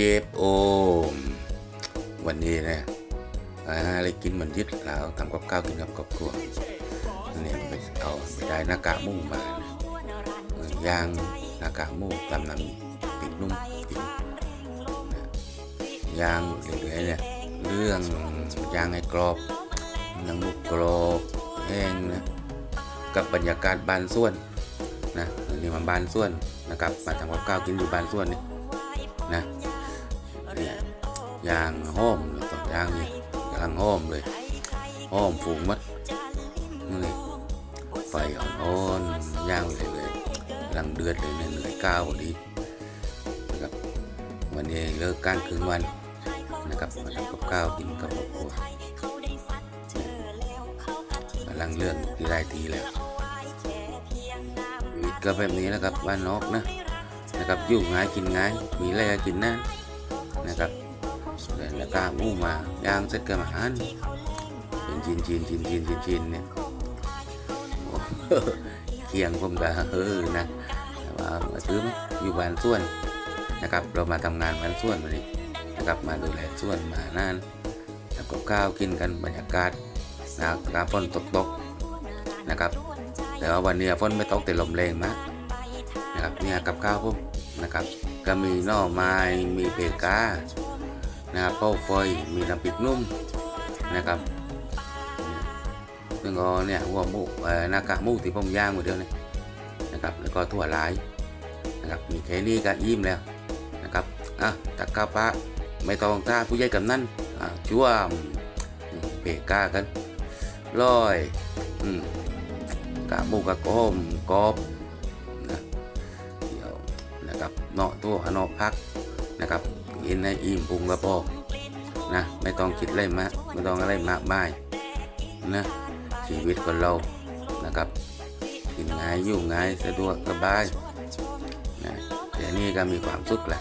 เจ็บโอม วันนี้นะหาอะไรกินเหมือนยึดแล้วทำกับข้าวกินกับครอบครัวเนี่ยไปเอาไปได้หน้ากากหมูมานะย่างหน้ากากหมูตำน้ำปิดนุ่มกินนะย่างเรื่อยๆเนี่ยเรื่องย่างให้กรอบหนังหมูกรอบแห้งนะกับบรรยากาศบานส่วนนะนนี้มาบานส่วนนะครับมาทำกับข้าวกินอยู่บานส่วนนี่นะ ยางห้อมเลยตอนยางนี่กำลังห้อมเลยห้อมฝูงมัดนี่ไฟอ่อนๆย่างเลยเลยกำลังเดือดเลยเนี่ยเลยก้าวดีนะครับวันนี้เลิกการคืนวันนะครับมาทำกับข้าวกินกับครอบครัวกำลังเลื่อนที่ได้ทีแล้วชีวิตก็แบบนี้นะครับบ้านนอกนะนะครับอยู่ง่ายกินง่ายมีอะไรก็กินนั่นนะครับ แล้วก็หมูมาย่างเสร็จก็มาหันเป็นชิ้นชิ้นชิ้นชิ้นชิ้นชิ้นเนี่ยเคียงผมก็เออนะแต่ว่ามาซื้อมาอยู่บ้านส่วนนะครับ เรามาทำงานบ้านส่วนวันนี้นะครับมาดูแลส่วนมานั่นทำกับข้าวกินกันบรรยากาศนะครับฝนตกตกๆนะครับ แต่ว่าวันนี้ฝนไม่ตกแต่ลมแรงมากนะครับเนี่ยกับข้าวผมนะครับ ก็มีหน่อไม้มีเพกา นะครับเป้าไฟมีน้ำพริกนุ่มนะครับซึ่งก็เนี่ยหัวมูเอ่อหน้ากากหมูที่ผมย่างหมดเดียวนี่นะครับ แล้วก็ถั่วลายนะครับ มีแค่นี้ก็อิ่มแล้วนะครับ อะตักข้าปลาไม่ต้องท่าผู้ใหญ่กำนันอะชั่วเพกากันร้อยอืมกะมูกะโกมกอบนะเดี๋ยวนะครับเนาะตัวเนาะพักนะครับ กินให้อิ่มพุงกระพอนะไม่ต้องคิดอะไรมากไม่ต้องอะไรมากมายนะชีวิตคนเรานะครับกินง่ายอยู่ง่ายสะดวกสบายนะแต่นี่ก็มีความสุขแหละ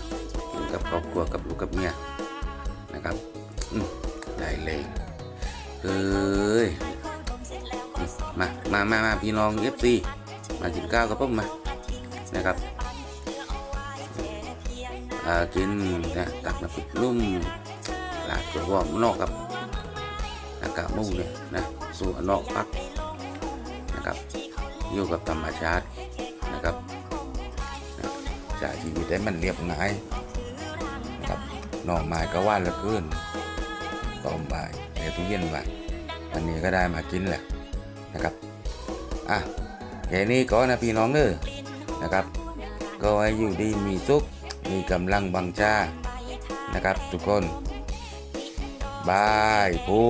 กินกับครอบครัวกับลูกกับเมียนะครับได้เลยเอ้ยมามามามาพี่น้องเอฟซีมากินข้าวกับผมมานะครับ กินนะตักน้ำพริกนุ่มหลาดตัววอมนอกกับอากาศมุ่งเนี่ยนะสู่นอกพักนะครับอยู่กับธรรมชาตินะครับนะจากชีวิตได้มันเรียบง่ายนะครับหน่อไม้ก็ว่านเหลือเกินต้มบ่ายในตู้เย็นไว้วันนี้ก็ได้มากินแหละนะครับอะแค่นี้ก็นะพี่น้องเนอนะครับ ก็ให้อยู่ดีมีสุข มีกำลังบังชานะครับ ทุกคนบายพู